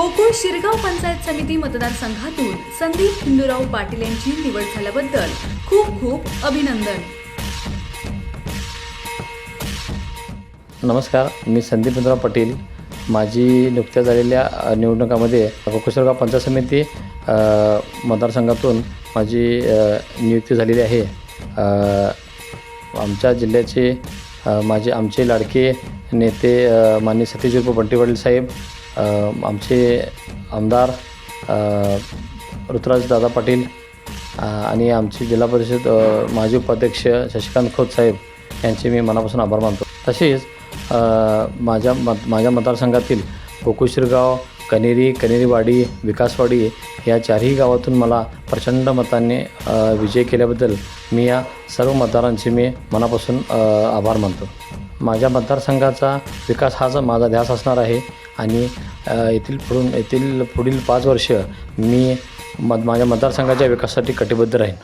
गोकुळ शिरगाव पंचायत समिती मतदारसंघातून संदीप हिंदूराव पाटील यांची निवड झाल्याबद्दल खूप खूप अभिनंदन. नमस्कार मी संदीप हिंदूराव पाटील. माझी नुकत्याच झालेल्या निवडणुकामध्ये गोकुळशिरगाव पंचायत समिती मतदारसंघातून माझी नियुक्ती झालेली आहे. आमच्या जिल्ह्याचे माझे आमचे लाडके नेते अ, माननीय सतीश उर्फ बंटी पाटील साहेब आमचे आमदार ऋतुराजदादा दादा पाटील आणि आमचे जिल्हा परिषद माजी उपाध्यक्ष शशिकांत खोत साहेब यांचे मी मनापासून आभार मानतो. तसेच माझ्या मत माझ्या मतदारसंघातील गोकुशिरगाव कनेरी कनेरीवाडी विकासवाडी या चारही गावातून मला प्रचंड मतांनी विजय केल्याबद्दल मी या सर्व मतदारांचे मी मनापासून आभार मानतो. माझ्या मतदारसंघाचा विकास हाच माझा ध्यास असणार आहे. आणि येथील पुढून येथील पुढील पाच वर्ष मी मत माझ्या मतदारसंघाच्या विकासासाठी कटिबद्ध राहीन.